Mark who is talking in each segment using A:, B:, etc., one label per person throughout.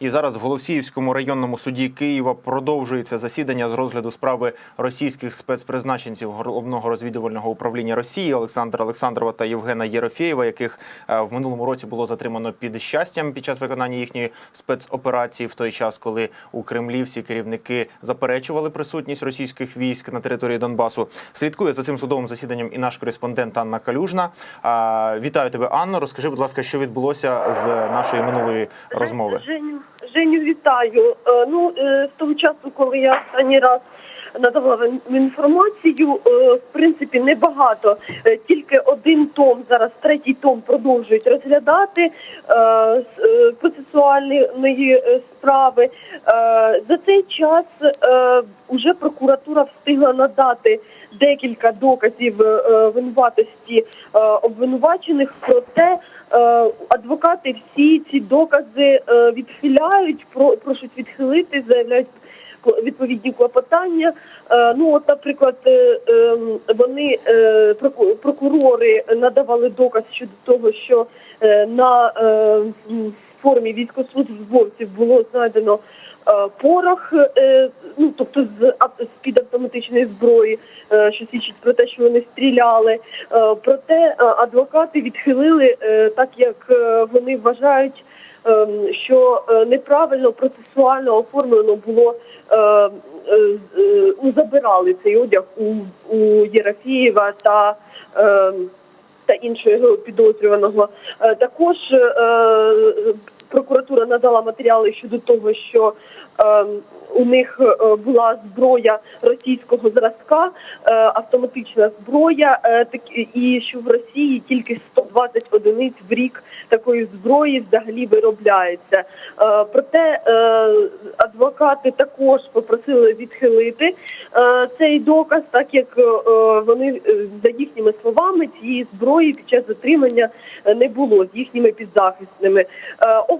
A: І зараз в Голосіївському районному суді Києва продовжується засідання з розгляду справи російських спецпризначенців головного розвідувального управління Росії Олександра Олександрова та Євгена Єрофєєва, яких е, в минулому році було затримано під щастям під час виконання їхньої спецоперації, в той час, коли у Кремлі всі керівники заперечували присутність російських військ на території Донбасу. Слідкує за цим судовим засіданням і наш кореспондент Анна Калюжна. Вітаю тебе, Анно. Розкажи, будь ласка, що відбулося з нашої минулої розмови.
B: Женю, вітаю. Е, Ну, е, з того часу, коли я останній раз надавала інформацію, е, в принципі, небагато. Е, Тільки один том, зараз третій том продовжують розглядати е, процесуальної справи. За цей час уже прокуратура встигла надати декілька доказів винуватості обвинувачених, проте адвокати всі ці докази відхиляють, про, просять відхилити, заявляють відповідні клопотання. Е, Ну, от, наприклад, е, ем, вони е, прокурори надавали доказ щодо того, що на формі військовослужбовців було знайдено порох, ну тобто з з-під автоматичної зброї, що свідчить про те, що вони стріляли. Проте адвокати відхилили, так як вони вважають, що е, неправильно процесуально оформлено було. е, е, Ну, забирали цей одяг у, у Єрафієва та ем, та іншого підозрюваного. Також прокуратура надала матеріали щодо того, що е, у них е, була зброя російського зразка, е, автоматична зброя, е, так- і що в Росії тільки 120 одиниць в рік такої зброї взагалі виробляється. Е, Проте е, адвокати також попросили відхилити е, цей доказ, так як е, вони е, за їхніми словами цієї зброї під час затримання е, не було з їхніми підзахисними. Е,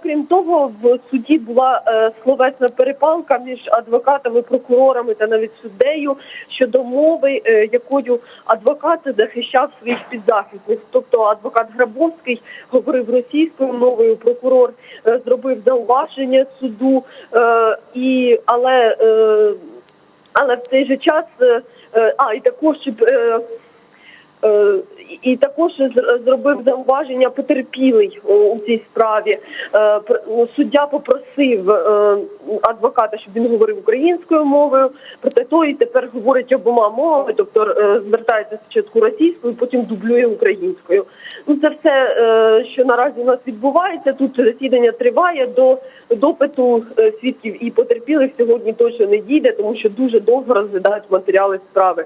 B: Окрім того, в суді була е, словесна перепалка між адвокатами, прокурорами та навіть суддею щодо мови, е, якою адвокат захищав своїх підзахисних. Тобто адвокат Грабовський говорив російською мовою, прокурор е, зробив зауваження суду, і але але в цей же час, а і також е, і також зробив зауваження потерпілий у цій справі. Е, Суддя попросив е, адвоката, щоб він говорив українською мовою, проте той тепер говорить обома мовами, тобто е, звертається спочатку російською, потім дублює українською. Ну це все, е, що наразі у нас відбувається. Тут засідання триває до допиту е, свідків і потерпілих сьогодні точно не дійде, тому що дуже довго розглядають матеріали справи.